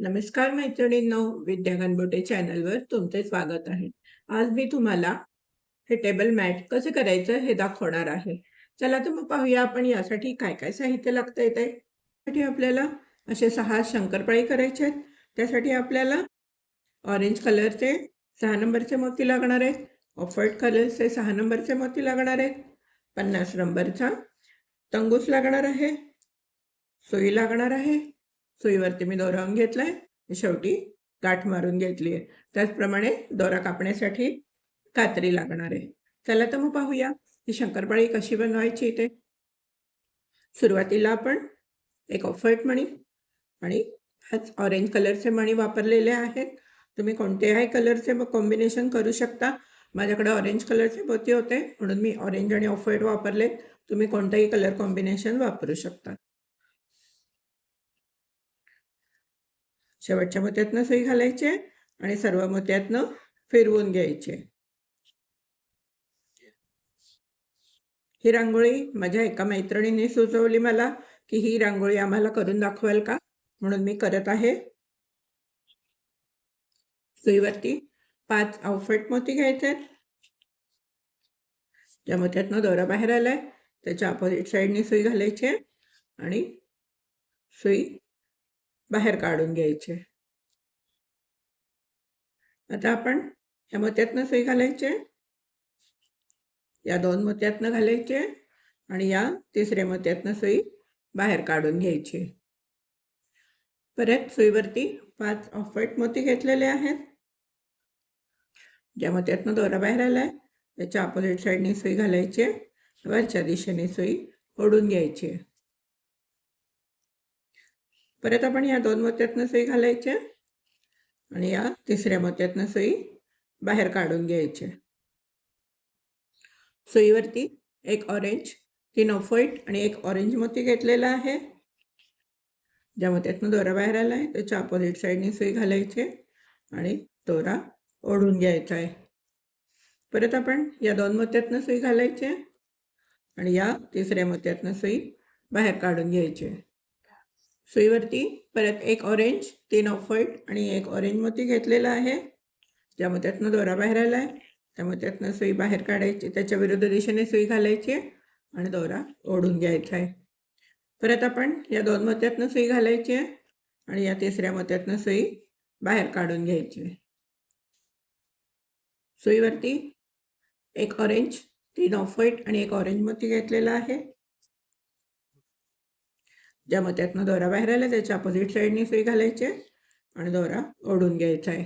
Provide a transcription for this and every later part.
नमस्कार मैत्रिणींनो विद्या गणबोटे चॅनलवर तुमचे स्वागत आहे. आज मी तुम्हाला हे टेबल मॅट कसे करायचं हे दाखवणार आहे. चला तर मग पाहूया आपण यासाठी काय काय साहित्य लागतं येते त्यासाठी आपल्याला असे सहा शंकरपाळी करायचे आहेत. त्यासाठी आपल्याला ऑरेंज कलरचे सहा नंबरचे मोती लागणार आहेत. ऑफर्ड कलरचे सहा नंबरचे मोती लागणार आहेत. पन्नास नंबरचा तंगूस लागणार आहे. सोयी लागणार आहे. सुईवरती मी दोरा घेतलाय. शेवटी गाठ मारून घेतली आहे. त्याचप्रमाणे दोरा कापण्यासाठी कात्री लागणार आहे. चला तर मग पाहूया ही शंकरपाळी कशी बनवायची ते सुरुवातीला आपण एक ऑफ व्हाईट मणी आणि हाच ऑरेंज कलरचे मणी वापरलेले आहेत. तुम्ही कोणत्याही कलरचे कॉम्बिनेशन करू शकता. माझ्याकडे ऑरेंज कलरचे मोती होते. म्हणून मी ऑरेंज आणि ऑफ व्हाईट वापरले तुम्ही कोणताही कलर कॉम्बिनेशन वापरू शकता. शेवटच्या मोत्यातनं सुई घालायचे आणि सर्व मोत्यातनं फिरवून घ्यायचे ही रांगोळी माझ्या एका मैत्रिणीने सुचवली मला की ही रांगोळी आम्हाला करून दाखवाल का? म्हणून मी करत आहे. सुईवरती पाच आउटफिट मोती घ्यायचे ज्या मोत्यातनं दोरा बाहेर आलाय त्याच्या अपोजिट साईडने सुई घालायची आणि सुई बाहेर काढून घ्यायचे. आता आपण या मोत्यातनं सई घालायचे. या दोन मोत्यातनं घालायचे आणि या तिसऱ्या मोत्यातनं सई बाहेर काढून घ्यायची. परत सुईवरती पाच ऑफ व्हाईट मोती घेतलेले आहेत. ज्या मोत्यातनं दोरा बाहेर आलाय त्याच्या अपोजिट साईडने सुई घालायची. वरच्या दिशेने सुई ओढून घ्यायची. परत आपण या दोन मोत्यातनं सुई घालायचे आणि या तिसऱ्या मोत्यातनं सुई बाहेर काढून घ्यायचे. सुईवरती एक ऑरेंज तीन ऑफ व्हाईट आणि एक ऑरेंज मोती घेतलेला आहे. ज्या मोत्यातनं दोरा बाहेर आला आहे त्याच्या अपोजिट साईडने सुई घालायचे आणि दोरा ओढून घ्यायचा आहे. परत आपण या दोन मोत्यातनं सुई घालायचे आणि या तिसऱ्या मोत्यातनं सुई बाहेर काढून घ्यायचे. सुईवरती परत एक ऑरेंज तीन ऑफ व्हाईट आणि एक ऑरेंज मोती घेतलेला आहे. ज्यामुळे त्यातनं दोरा बाहेर आला आहे त्यामुळे त्यातनं सुई बाहेर काढायची त्याच्या विरुद्ध दिशेने सुई घालायची आणि दोरा ओढून घ्यायचा आहे. परत आपण या दोन मोत्यातनं सुई घालायची आहे आणि या तिसऱ्या मोत्यातनं सुई बाहेर काढून घ्यायची आहे. सुईवरती एक ऑरेंज तीन ऑफ व्हाईट आणि एक ऑरेंज मोती घेतलेला आहे. ज्या त्यातनं दोरा बाहेर आला त्याच्या अपोजिट साईडने सुई घालायची आणि दोरा ओढून घ्यायचा आहे.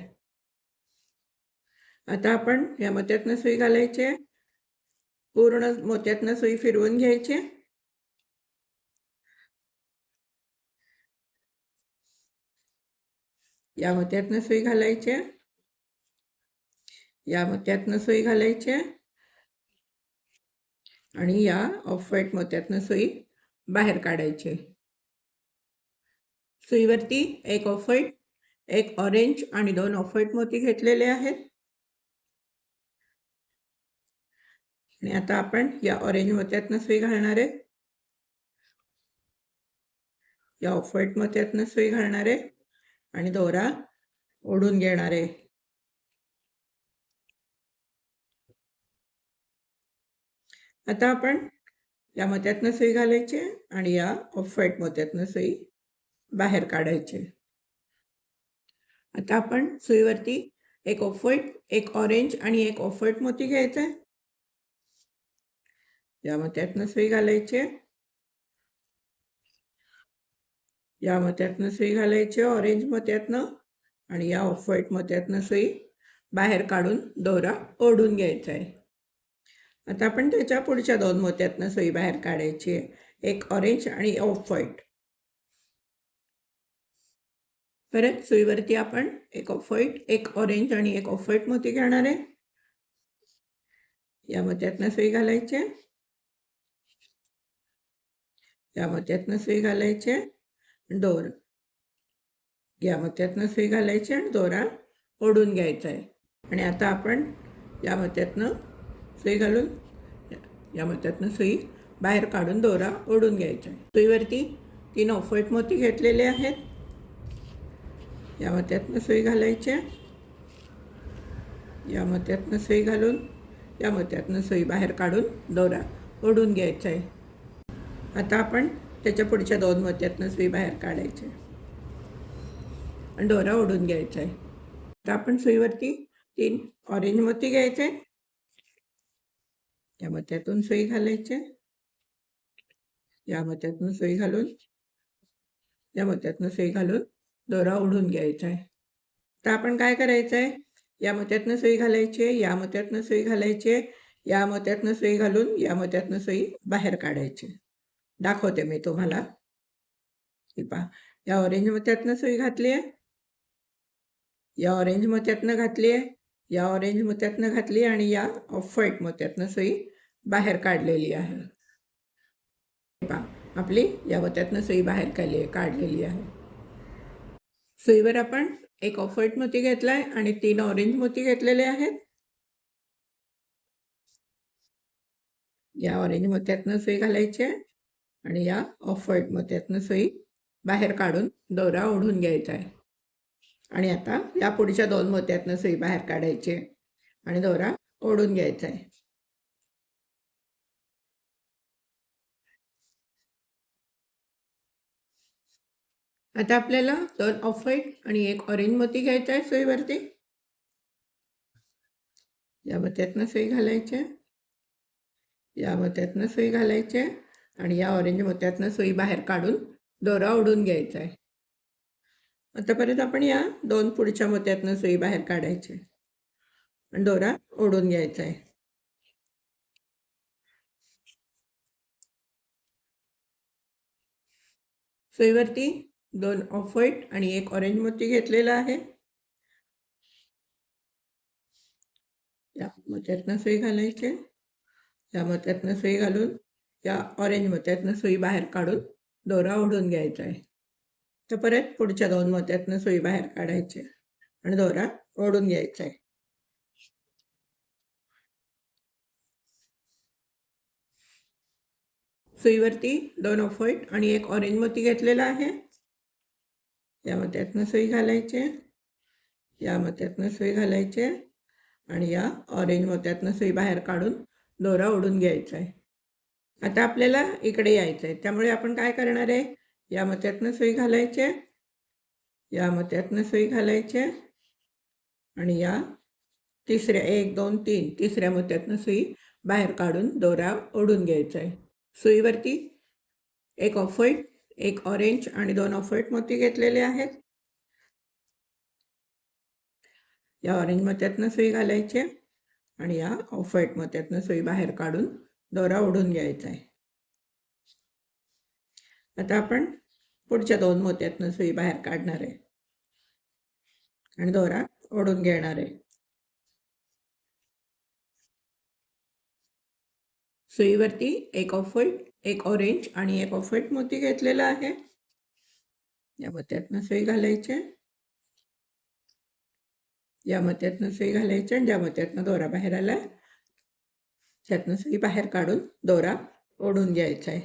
आता आपण या मोत्यातनं सुई घालायचे पूर्ण मोत्यातनं सुई फिरवून घ्यायचे. या मोत्यातनं सुई घालायचे या मोत्यातनं सुई घालायचे आणि या ऑफ व्हाईट मोत्यातनं सुई बाहेर काढायची. सुईवरती एक ऑफ एक ऑरेंज आणि दोन ऑफ मोती घेतलेले आहेत. आणि आता आपण या ऑरेंज मोत्यातनं सुई घालणार आहे. या ऑफ मोत्यातनं सुई घालणार आहे आणि दोरा ओढून घेणार आहे. आता आपण या मोत्यातनं सुई घालायची आणि या ऑफ व्हाईट मोत्यातनं सुई बाहेर काढायचे. आता आपण सुईवरती एक ऑफवाईट एक ऑरेंज आणि एक ऑफवाईट मोती घ्यायचा. आहे या मोत्यातनं सुई घालायचे. या मोत्यातनं सुई घालायचे ऑरेंज मोत्यातनं आणि या ऑफ व्हाईट मोत्यातनं सुई बाहेर काढून दोरा ओढून घ्यायचा आहे. आता आपण त्याच्या पुढच्या दोन मोत्यातनं सुई बाहेर काढायची आहे. एक ऑरेंज आणि ऑफ व्हाईट परत सुईवरती आपण एक ऑफ व्हाईट एक ऑरेंज आणि एक ऑफ व्हाईट मोती घेणार आहे. या मोत्यातनं सुई घालायचे. या मोत्यातनं सुई घालायचे. दोर. या मोत्यातनं सुई घालायची आणि दोरा ओढून घ्यायचा आहे. आणि आता आपण या मोत्यातनं सुई घालून या मोत्यातनं सुई बाहेर काढून दोरा ओढून घ्यायचा आहे. सुईवरती तीन ऑफ व्हाईट मोती घेतलेले आहेत. या मत्यातनं सुई घालायची या मत्यातनं सुई घालून या मत्यातनं सुई बाहेर काढून दोरा ओढून घ्यायचा आहे. आता आपण त्याच्या पुढच्या दोन मत्यातनं सुई बाहेर काढायचे आणि दोरा ओढून घ्यायचा आहे. आता आपण सुईवरती तीन ऑरेंज मोती घ्यायचे या मत्यातून सुई घालायचे या मत्यातून सुई घालून या मत्यातनं सुई घालून दोरा ओढून घ्यायचा आहे तर आपण काय करायचं आहे या मोत्यातनं सुई घालायची आहे या मोत्यातनं सुई घालायची आहे या मोत्यातनं सुई घालून या मोत्यातनं सुई बाहेर काढायची. दाखवते मी तुम्हाला. हे पहा या ऑरेंज मोत्यातनं सुई घातली आहे या ऑरेंज मोत्यातनं घातली आहे या ऑरेंज मोत्यातनं घातली आणि या ऑफ व्हाईट मोत्यातनं सुई बाहेर काढलेली आहे. पहा आपली या मोत्यातनं सुई बाहेर काढली काढलेली आहे. सुईवर आपण एक ऑफर्ट मोती घेतलाय आणि तीन ऑरेंज मोती घेतलेले आहेत. या ऑरेंज मोत्यातनं सुई घालायची आहे आणि या ऑफर्ट मोत्यातनं सुई बाहेर काढून दोरा ओढून घ्यायचा आहे. आणि आता या पुढच्या दोन मोत्यातनं सुई बाहेर काढायची आहे आणि दोरा ओढून घ्यायचा आहे. आता आपल्याला दोन ऑफ व्हाईट आणि एक ऑरेंज मोती घ्यायचा आहे सोयीवरती. या मोत्यातनं सोयी घालायची. या मोत्यातनं सोयी घालायची आणि या ऑरेंज मोत्यातनं सोयी बाहेर काढून दोरा ओढून घ्यायचा आहे. आता परत आपण या दोन पुढच्या मोत्यातनं सोयी बाहेर काढायची. आणि दोरा ओढून घ्यायचा आहे. सुईवरती दोन ऑफ व्हाईट आणि एक ऑरेंज मोती घेतलेला आहे. या मोत्यातनं सुई घालायचे. या मोत्यातनं सुई घालून या ऑरेंज मोत्यातनं सुई बाहेर काढून दोरा ओढून घ्यायचा आहे. तर परत पुढच्या दोन मोत्यातनं सुई बाहेर काढायचे आणि दोरा ओढून घ्यायचा आहे. सुईवरती दोन ऑफ व्हाईट आणि एक ऑरेंज मोती घेतलेला आहे. या मत्यातनं सुई घालायचे. या मत्यातनं सुई घालायचे. आणि या ऑरेंज मोत्यातनं सुई बाहेर काढून दोरा ओढून घ्यायचा आहे आता आपल्याला इकडे यायचं आहे त्यामुळे आपण काय करणार आहे? या मत्यातनं सुई घालायचे. या मत्यातनं सुई घालायचे. आणि या तिसऱ्या एक दोन तीन तिसऱ्या मोत्यातनं सुई बाहेर काढून दोरा ओढून घ्यायचा आहे सुईवरती एक ऑफ व्हाईट एक ऑरेंज आणि दोन ऑफर्ट मोती घेतलेले आहेत. या ऑरेंज मोत्यातनं सुई घालायचे आणि या ऑफर्ट मोत्यातनं सुई बाहेर काढून दोरा ओढून घ्यायचा आहे. आता आपण पुढच्या दोन मोत्यातनं सुई बाहेर काढणार आहे. आणि दोरा ओढून घेणार आहे. सुईवरती एक ऑफर्ट एक ऑरेंज आणि एक ऑफेट मोती घेतलेला आहे. या मत्यातनं सुई घालायचे. या मत्यातनं सुई घालायचे आणि ज्या मत्यातनं दोरा बाहेर आला त्यातनं सुई बाहेर काढून दोरा ओढून घ्यायचा आहे.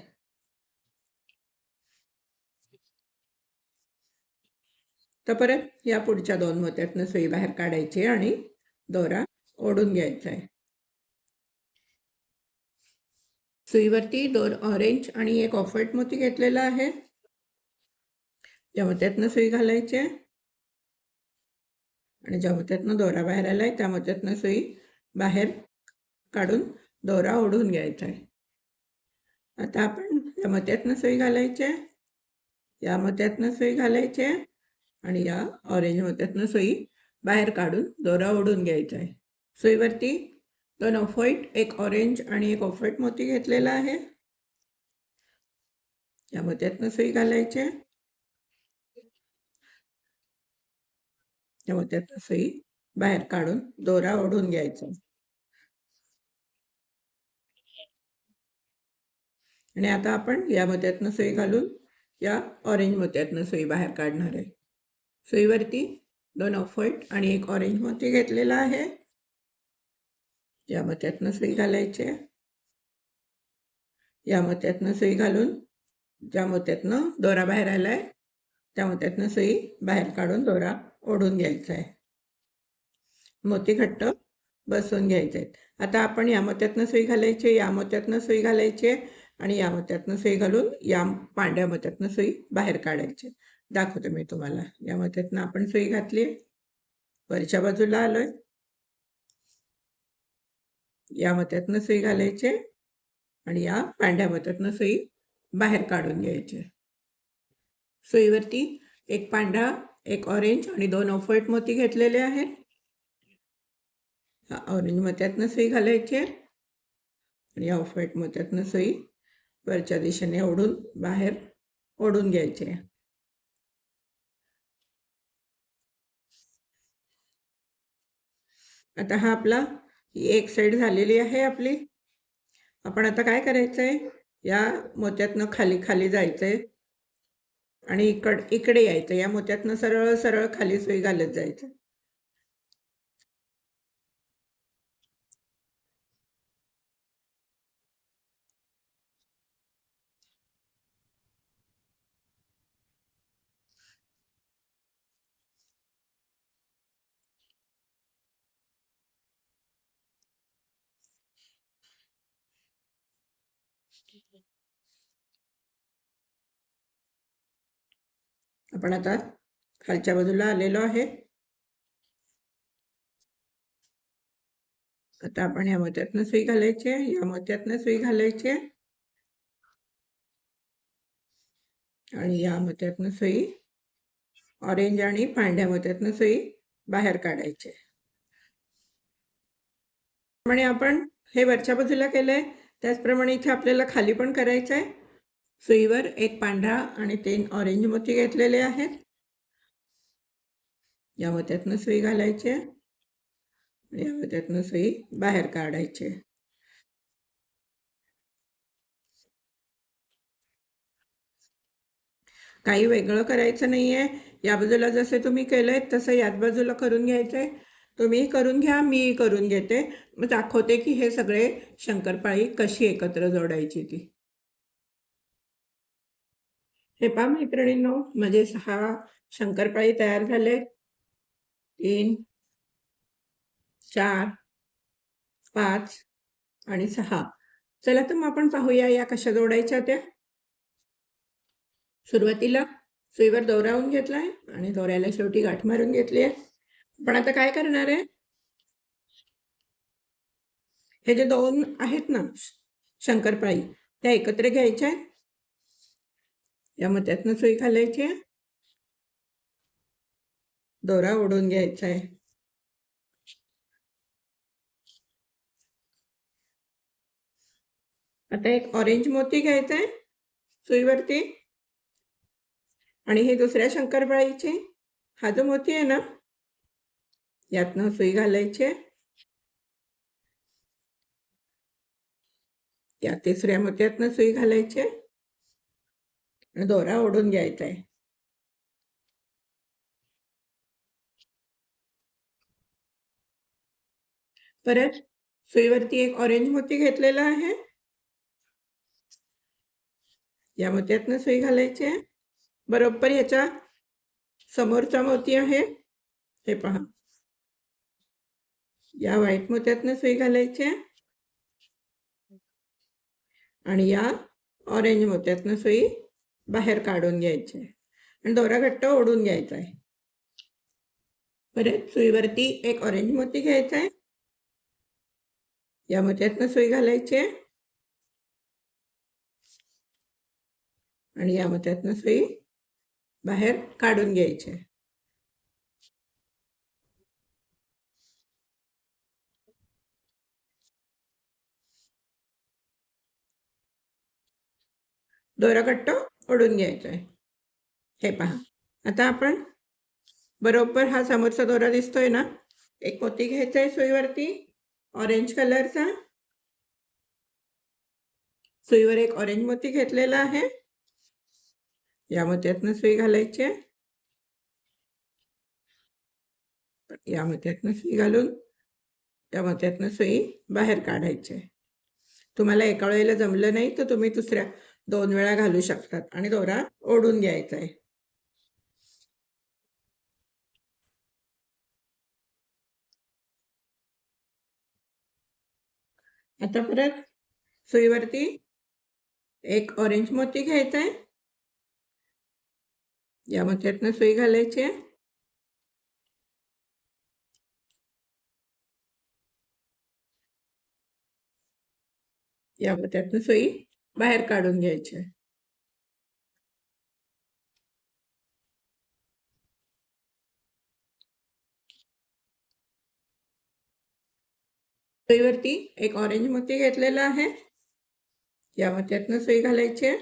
तर परत या पुढच्या दोन मोत्यातनं सुई बाहेर काढायची आणि दोरा ओढून घ्यायचा आहे. सुईवरती दोन ऑरेंज आणि एक ऑफर्ट मोती घेतलेला आहे. या मोत्यातनं सुई घालायची आणि ज्या मोत्यातनं दोरा बाहेर आलाय त्या मोत्यातनं सुई बाहेर काढून दोरा ओढून घ्यायचा आहे. आता आपण या मोत्यातनं सुई घालायचे या मोत्यातनं सुई घालायचे आणि या ऑरेंज मोत्यातनं सुई बाहेर काढून दोरा ओढून घ्यायचा आहे. सुईवरती दोन ऑफ व्हाईट एक ऑरेंज आणि एक ऑफ व्हाईट मोती घेतलेला आहे. या मोत्यातनं सुई घालायचे या मोत्यातनं सुई बाहेर काढून दोरा ओढून घ्यायचा. आणि आता आपण या मोत्यातनं सुई घालून या ऑरेंज मोत्यातनं सुई बाहेर काढणार आहे. सुईवरती दोन ऑफ व्हाईट आणि एक ऑरेंज मोती घेतलेला आहे. या मोत्यातनं सुई घालायचे. या मोत्यातनं सुई घालून ज्या मोत्यातनं दोरा बाहेर आलाय त्या मोत्यातनं सुई बाहेर काढून दोरा ओढून घ्यायचा आहे मोती घट्ट बसवून घ्यायचे आहेत आता आपण या मोत्यातनं सुई घालायची या मोत्यातनं सुई घालायची आणि या मोत्यातनं सुई घालून या पांढऱ्या मोत्यातनं सुई बाहेर काढायची. दाखवते मी तुम्हाला. या मोत्यातनं आपण सुई घातली वरच्या बाजूला आलोय. या मत्यातनं सुई घालायची आणि या पांढऱ्या मत्यातनं सुई बाहेर काढून घ्यायचे. सुईवरती एक पांढरा एक ऑरेंज आणि दोन ऑफर्ट मोती घेतलेले आहेत. ऑरेंज मत्यातनं सुई घालायची आणि या ऑफर्ट मत्यातनं सुई वरच्या दिशेने ओढून बाहेर ओढून घ्यायचे. आता हा आपला ही एक साईड झालेली आहे आपली. आपण आता काय करायचं आहे या मोत्यातनं खाली खाली जायचं आहे आणि इकड इकडे यायचं या मोत्यातनं सरळ सरळ खाली सुई घालत जायचं. आपण आता खालच्या बाजूला आलेलो आहे. आता आपण या मोत्यातनं सुई घालायची या मोत्यातनं सुई घालायची आणि या मोत्यातनं सुई ऑरेंज आणि पांढऱ्या मोत्यातनं सुई बाहेर काढायचे म्हणजे आपण हे वरच्या बाजूला केलंय. त्याचप्रमाणे इथे आपल्याला खाली पण करायचं आहे. सुईवर एक पांढरा आणि तीन ऑरेंज मोती घेतलेले आहेत. या होत्यातनं सुई घालायची या होत्यातनं सुई बाहेर काढायची काही वेगळं करायचं नाहीये. या बाजूला जसे तुम्ही केलंय तसं याच बाजूला करून घ्यायचंय. तुम्ही करून घ्या मी करून घेते. मग दाखवते की हे सगळे शंकरपाळी कशी एकत्र जोडायची ती. हे पहा मैत्रिणींनो म्हणजे सहा शंकरपाळी तयार झाले. तीन चार पाच आणि सहा. चला तर मग आपण पाहूया या कशा जोडायच्या त्या. सुरुवातीला सुईवर दोरावून घेतलाय आणि दोऱ्याला शेवटी गाठ मारून घेतली आहे. पण आता काय करणार आहे? हे जे दोन आहेत ना शंकरपाळी त्या एकत्र घ्यायच्या आहेत. या मग त्यातनं सुई घालायची आहे. दोरा ओढून घ्यायचा आहे. आता एक ऑरेंज मोती घ्यायचा आहे सुईवरती. आणि हे दुसऱ्या शंकरपाळीची हा जो मोती आहे ना यातनं सुई घालायचे. या तिसऱ्या मोत्यातनं सुई घालायचे. दोरा ओढून घ्यायचा आहे. परत सुईवरती एक ऑरेंज मोती घेतलेला आहे. या मोत्यातनं सुई घालायची आहे. बरोबर ह्याच्या समोरचा मोती आहे. हे पहा. या व्हाईट मोत्यातनं सुई घालायची आणि या ऑरेंज मोत्यातनं सुई बाहेर काढून घ्यायचे आणि दोरा घट्ट ओढून घ्यायचा आहे. परत सुईवरती एक ऑरेंज मोती घ्यायचा आहे. या मोत्यातनं सुई घालायची आहे आणि या मोत्यातनं सुई बाहेर काढून घ्यायची आहे ओढून घ्यायचा आहे हे पहा. आता आपण बरोबर हा समोरचा दोरा दिसतोय ना? एक मोती घ्यायचा आहे सुईवरती ऑरेंज कलरचा सुईवर एक ऑरेंज मोती घेतलेला आहे. या मोत्यातनं सुई घालायची या मोत्यातनं सुई घालून या मोत्यातनं सुई बाहेर काढायची तुम्हाला एका वेळेला जमलं नाही तर तुम्ही दुसऱ्या दोन वेळा घालू शकतात आणि दोरा ओढून घ्यायचा आहे. आता परत सुईवरती एक ऑरेंज मोती घ्यायचा आहे. या मोत्यातनं सुई घालायची आहे. या मोत्यातनं सुई बाहेर काढून घ्यायचे. आहे एक ऑरेंज मोती घेतलेला आहे. या मोत्यातनं सुई घालायची. आहे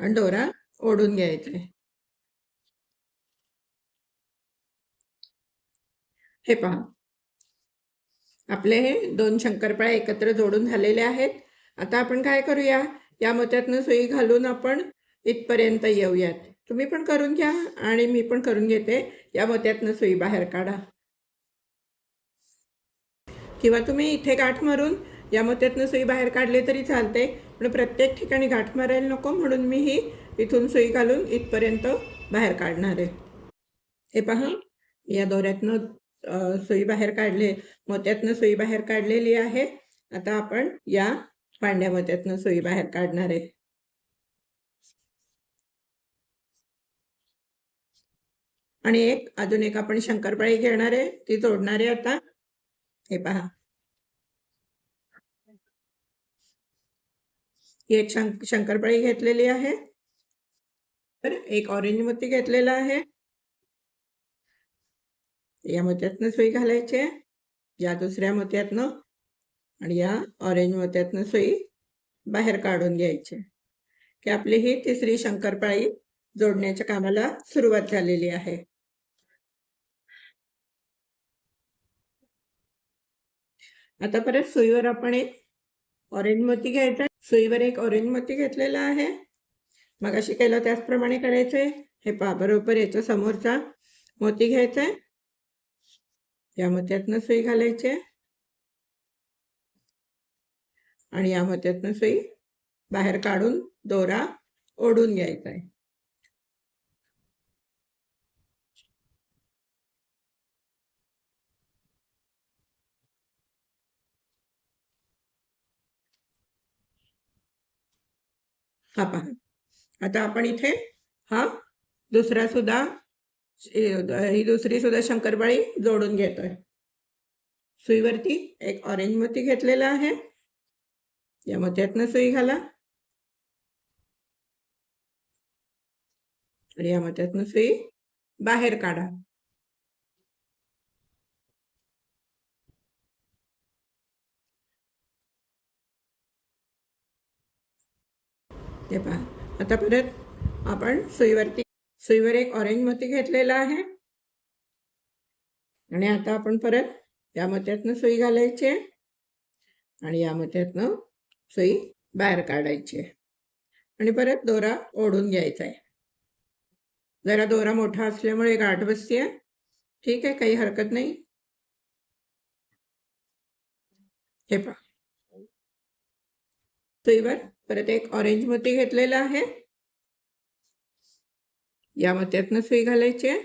आणि दोरा ओढून घ्यायचे. हे पहा. आपले हे दोन शंकरपाळे एकत्र जोडून झालेले आहेत. आता आपण काय करूया? या मोत्यातनं सुई घालून आपण इथपर्यंत येऊयात. तुम्ही पण करून घ्या आणि मी पण करून घेते. या मोत्यातनं सुई बाहेर काढा. किंवा तुम्ही इथे गाठ मारून या मोत्यातनं सुई बाहेर काढले तरी चालते. पण प्रत्येक ठिकाणी गाठ मारायला नको म्हणून मी ही इथून सुई घालून इथपर्यंत बाहेर काढणार आहे. हे पहा या दोऱ्यातनं सुई बाहेर काढले. मोत्यातनं सुई बाहेर काढलेली आहे. आता आपण या पांढ्या मोत्यातनं सुई बाहेर काढणार आहे. आणि एक अजून एक आपण शंकरपाळी घेणार आहे. ती जोडणार आहे आता. हे पहा. ही एक शंकरपाळी घेतलेली आहे. तर एक ऑरेंज मोती घेतलेला आहे. या मोत्यातनं सुई घालायचे या दुसऱ्या मोत्यातनं आणि या ऑरेंज मोत्यातनं सुई बाहेर काढून घ्यायचे. की आपली ही तिसरी शंकरपाळी जोडण्याच्या कामाला सुरुवात झालेली आहे. आता परत सुईवर आपण एक ऑरेंज मोती घ्यायचा. आहे. सुईवर एक ऑरेंज मोती घेतलेला आहे. मग अशी केलं त्याचप्रमाणे करायचंय. हे पहा बरोबर याच्या समोरचा मोती घ्यायचा आहे या मोत्यातनं सुई घालायची. आणि या मोत्यातनं सुई बाहेर काढून दोरा ओढून घ्यायचा आहे. हा पहा. आता आपण इथे हा दुसरा सुद्धा ही दुसरी सुद्धा शंकरपाळी जोडून घेतोय. सुईवरती एक ऑरेंज मोती घेतलेला आहे. या मोत्यातनं सुई घाला. या मोत्यातनं सुई बाहेर काढा. ते पहा आता परत आपण सुईवरती सुईवर एक ऑरेंज मोती घेतलेला आहे. आणि आता आपण परत या मोत्यातनं सुई घालायची आहे. आणि या मोत्यातनं सुई बाहेर काढायची आहे. आणि परत दोरा ओढून घ्यायचा आहे. जरा दोरा मोठा असल्यामुळे गाठ बसते ठीक आहे काही हरकत नाही. हे पहा. सुईवर परत एक ऑरेंज मोती घेतलेला आहे. या मोत्यातनं सुई घालायची आहे.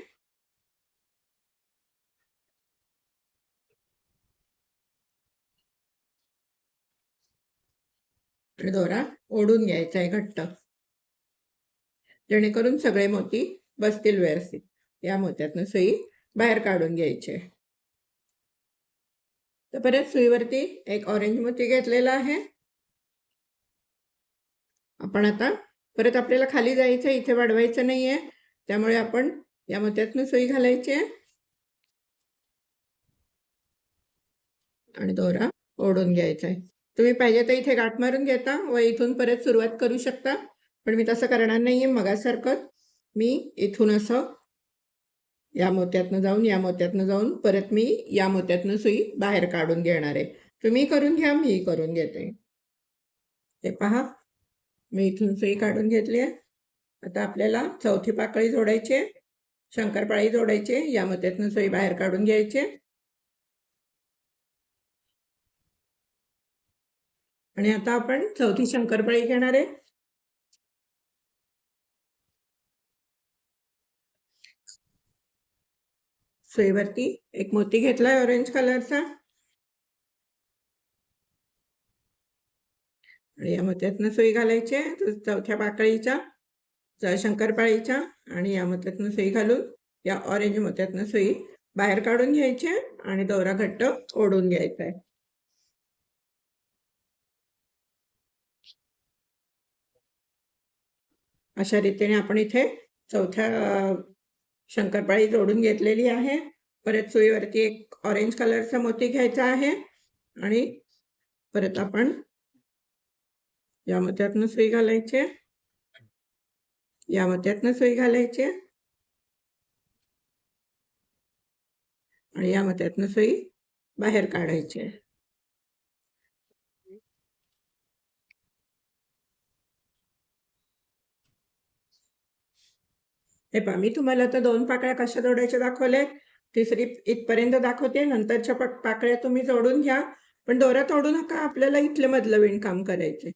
दोरा ओढून घ्यायचा आहे घट्ट. जेणेकरून सगळे मोती बसतील व्यवस्थित. या मोत्यातनं सुई बाहेर काढून घ्यायची तर परत सुईवरती एक ऑरेंज मोती घेतलेला आहे. आपण आता परत आपल्याला खाली जायचं इथे वाढवायचं नाहीये. त्यामुळे आपण या मोत्यातनं सुई घालायची आहे. आणि दोरा ओढून घ्यायचा आहे. तुम्ही पाहिजे तर इथे गाठ मारून घेता व इथून परत सुरुवात करू शकता. पण मी तसं करणार नाहीये मगासारखं. मी इथून असं या मोत्यातनं जाऊन या मोत्यातनं जाऊन परत मी या मोत्यातनं सुई बाहेर काढून घेणार आहे. तुम्ही करून घ्या मी करून घेते. हे पहा मी इथून सुई काढून घेतली आहे. आता आपल्याला चौथी पाकळी जोडायची शंकरपाळी जोडायची या मध्यातनं सोयी बाहेर काढून घ्यायचे आणि आता आपण चौथी शंकरपाळी घेणार आहे. सोयीवरती एक मोती घेतलाय ऑरेंज कलरचा आणि या मोत्यातनं सोयी घालायची चौथ्या पाकळीच्या शंकरपाळीच्या आणि या मोत्यातनं सुई घालून या ऑरेंज मोत्यातनं सुई बाहेर काढून घ्यायची आणि दोरा घट्ट ओढून घ्यायचा आहे अशा रीतीने आपण इथे चौथ्या शंकरपाळी जोडून घेतलेली आहे परत सुईवरती एक ऑरेंज कलरचा मोती घ्यायचा आहे आणि परत आपण या मोत्यातनं सुई घालायची आहे. या मोत्यातनं सुई घालायची आहे. आणि या मोत्यातनं सुई बाहेर काढायची आहे हे पहा मी तुम्हाला आता दोन पाकळ्या कशा जोडायच्या दाखवले तिसरी इथपर्यंत दाखवते नंतरच्या पाकळ्या तुम्ही जोडून घ्या. पण दोरा तोडू नका आपल्याला इथलं मधलं विणकाम करायचे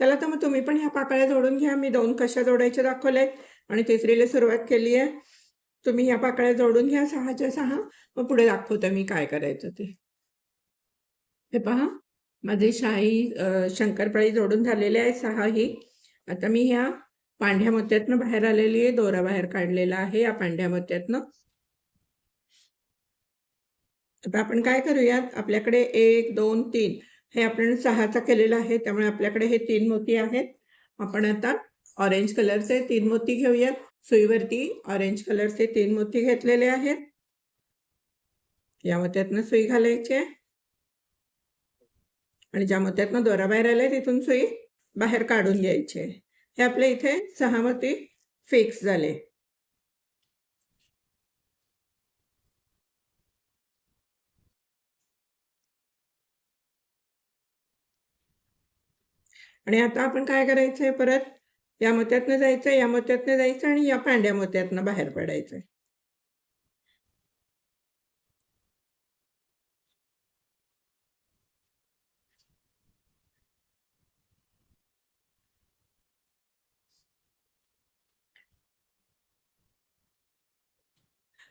चला तर मग तुम्ही पण ह्या पाकळ्या जोडून घ्या. मी दोन कशा जोडायच्या दाखवल्या आणि तिसरीला सुरुवात केली आहे. तुम्ही ह्या पाकळ्या जोडून घ्या सहाच्या सहा. मग पुढे दाखवते मी काय करायचं ते. हे पहा. माझी शाही शंकरपाळी जोडून झालेली आहे सहा ही. आता मी ह्या पांढ्या मोत्यातनं बाहेर आलेली आहे. दोरा बाहेर काढलेला आहे या पांढ्या मोत्यातनं. आता आपण काय करूयात? आपल्याकडे एक दोन तीन. हे आपण सहाचा केलेला आहे त्यामुळे आपल्याकडे हे तीन मोती आहेत. आपण आता ऑरेंज कलरचे तीन मोती घेऊयात. सुईवरती ऑरेंज कलरचे तीन मोती घेतलेले आहेत. या मोत्यातनं सुई घालायची आहे. आणि ज्या मोत्यातनं दोरा बाहेर आलाय तिथून सुई बाहेर काढून घ्यायची आहे. हे आपल्या इथे सहा मोती फिक्स झाले. आणि आता आपण काय करायचंय परत? या मोत्यातनं जायचं या मोत्यातनं जायचं आणि या पांढ्या मोत्यातनं बाहेर पडायचंय.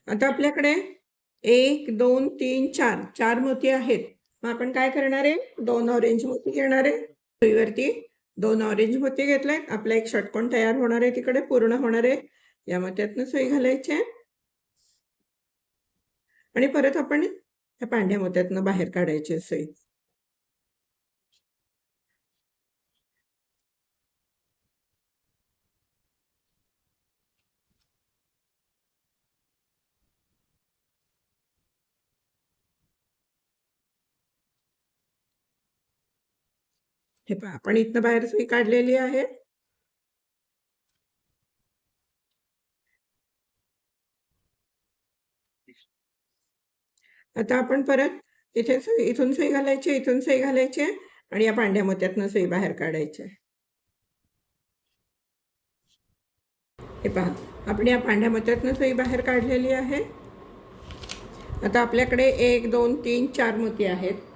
आता आपल्याकडे एक दोन तीन चार चार मोती आहेत. मग आपण काय करणार आहे? दोन ऑरेंज मोती घेणार आहे. सुईवरती दोन ऑरेंज मोती घेतलेत. आपला एक षटकोण तयार होणार आहे तिकडे पूर्ण होणार आहे. या मोत्यातनं सुई घालायची आहे. आणि परत आपण या पांढ्या मोत्यातनं बाहेर काढायची आहे सुई हे पहा आपण इथनं बाहेर सुई काढलेली आहे. आता आपण परत इथे सुई इथून सुई घालायची इथून सुई घालायची आणि या पांढ्या मोत्यातनं सुई बाहेर काढायची. हे पहा आपण या पांढ्या मोत्यातनं सुई बाहेर काढलेली आहे. आता आपल्याकडे एक दोन तीन चार मोती आहेत.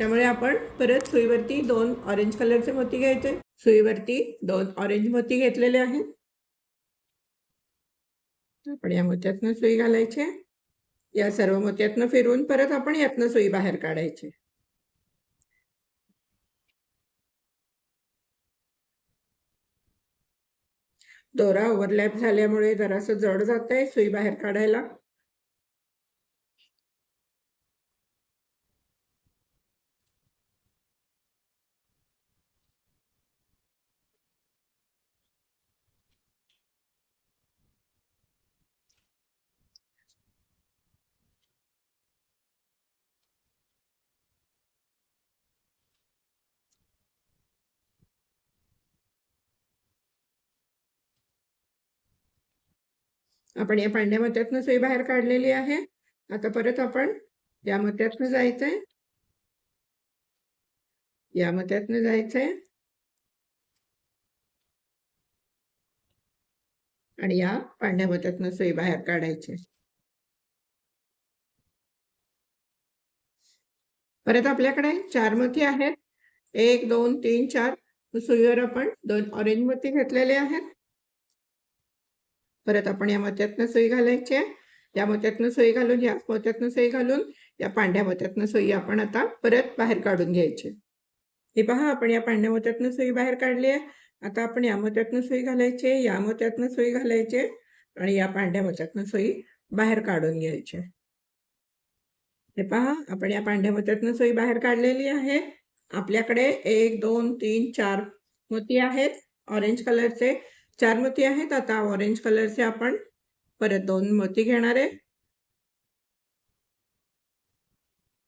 त्यामुळे आपण परत सुईवरती दोन ऑरेंज कलरचे मोती घ्यायचे. सुईवरती दोन ऑरेंज मोती घेतलेले आहेत. आपण या मोत्यातनं सुई घालायचे. या सर्व मोत्यातनं फिरून परत आपण यातनं सुई बाहेर काढायची. दोरा ओव्हरलॅप झाल्यामुळे जरासं जड जात आहे सुई बाहेर काढायला. आपण या पांढऱ्या मत्यातनं सुई बाहेर काढलेली आहे. आता परत आपण या मत्यातनं जायचंय. या मत्यातनं जायचंय. आणि या पांढऱ्या मत्यातनं सुई बाहेर काढायची. परत आपल्याकडे चार मोती आहेत. एक दोन तीन चार. सुईवर आपण दोन ऑरेंज मोती घेतलेले आहेत. परत आपण या मोत्यातनं सुई घालायची. आहे या मोत्यातनं सोयी घालून या मोत्यातनं सोयी घालून या पांढऱ्या मोत्यातनं सोयी आपण आता परत बाहेर काढून घ्यायची. हे पहा आपण या पांढऱ्या मोत्यातनं सोयी बाहेर काढली आहे आता आपण या मोत्यातनं सोयी घालायचे या मोत्यातनं सोयी घालायचे आणि या पांढऱ्या मोत्यातनं सोयी बाहेर काढून घ्यायचे. हे पहा आपण या पांढऱ्या मोत्यातनं सोयी बाहेर काढलेली आहे. आपल्याकडे एक दोन तीन चार मोती आहेत. ऑरेंज कलरचे. चार मोती आहेत. आता ऑरेंज कलरचे आपण परत दोन मोती घेणार आहे.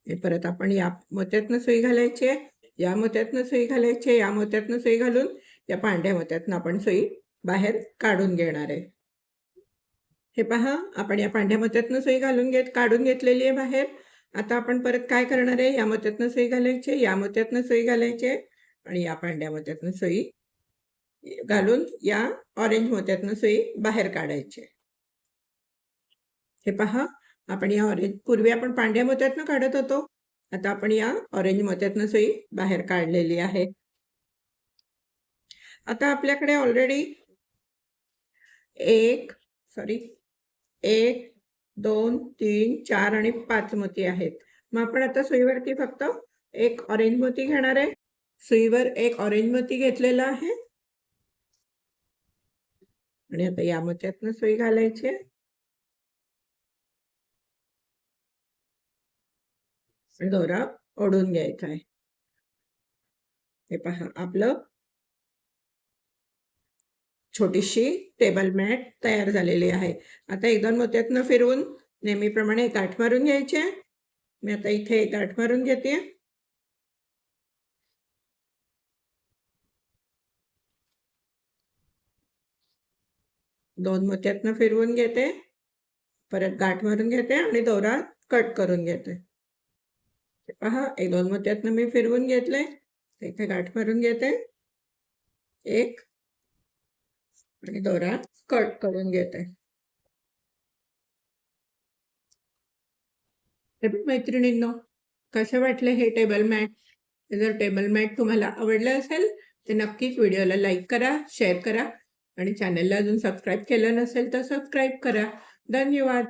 हे परत आपण या मोत्यातनं सुई घालायची आहे. या मोत्यातनं सुई घालायची आहे. या मोत्यातनं सुई घालून या पांढऱ्या मोत्यातनं आपण सुई बाहेर काढून घेणार आहे. हे पहा आपण या पांढऱ्या मोत्यातनं सुई घालून घेत काढून घेतलेली आहे बाहेर. आता आपण परत काय करणार आहे? या मोत्यातनं सुई घालायची या मोत्यातनं सुई घालायची आणि या पांढऱ्या मोत्यातनं सुई घालून या ऑरेंज मोत्यातनं सुई बाहेर काढायची हे पहा आपण या ऑरेंज पूर्वी आपण पांढऱ्या मोत्यातनं काढत होतो. आता आपण या ऑरेंज मोत्यातनं सुई बाहेर काढलेली आहे. आता आपल्याकडे ऑलरेडी एक सॉरी एक दोन तीन चार आणि पाच मोती आहेत. मग आपण आता सुईवरती फक्त एक ऑरेंज मोती घेणार आहे. सुईवर एक ऑरेंज मोती घेतलेला आहे. आणि आता या मोत्यातनं सोयी घालायची आहे. दोरा ओढून घ्यायचा आहे. हे पहा आपलं छोटीशी टेबल मॅट तयार झालेली आहे. आता एक दोन मोत्यातनं फिरवून नेहमीप्रमाणे गाठ मारून घ्यायचे मी आता इथे एक गाठ मारून घेते. दोन मोत्यातनं फिरवून घेते परत गाठ मारून घेते आणि दोरा कट करून घेते. पहा एक दोन मोत्यातनं मी फिरवून घेतले इथे गाठ मारून घेते एक आणि दोरा कट करून घेते. मैत्रिणींनो कसे वाटले हे टेबल मॅट जर टेबल मॅट तुम्हाला आवडलं असेल तर नक्कीच व्हिडिओला लाईक करा शेअर करा आणि चॅनलला अजून सबस्क्राईब केलं नसेल तर सबस्क्राईब करा. धन्यवाद.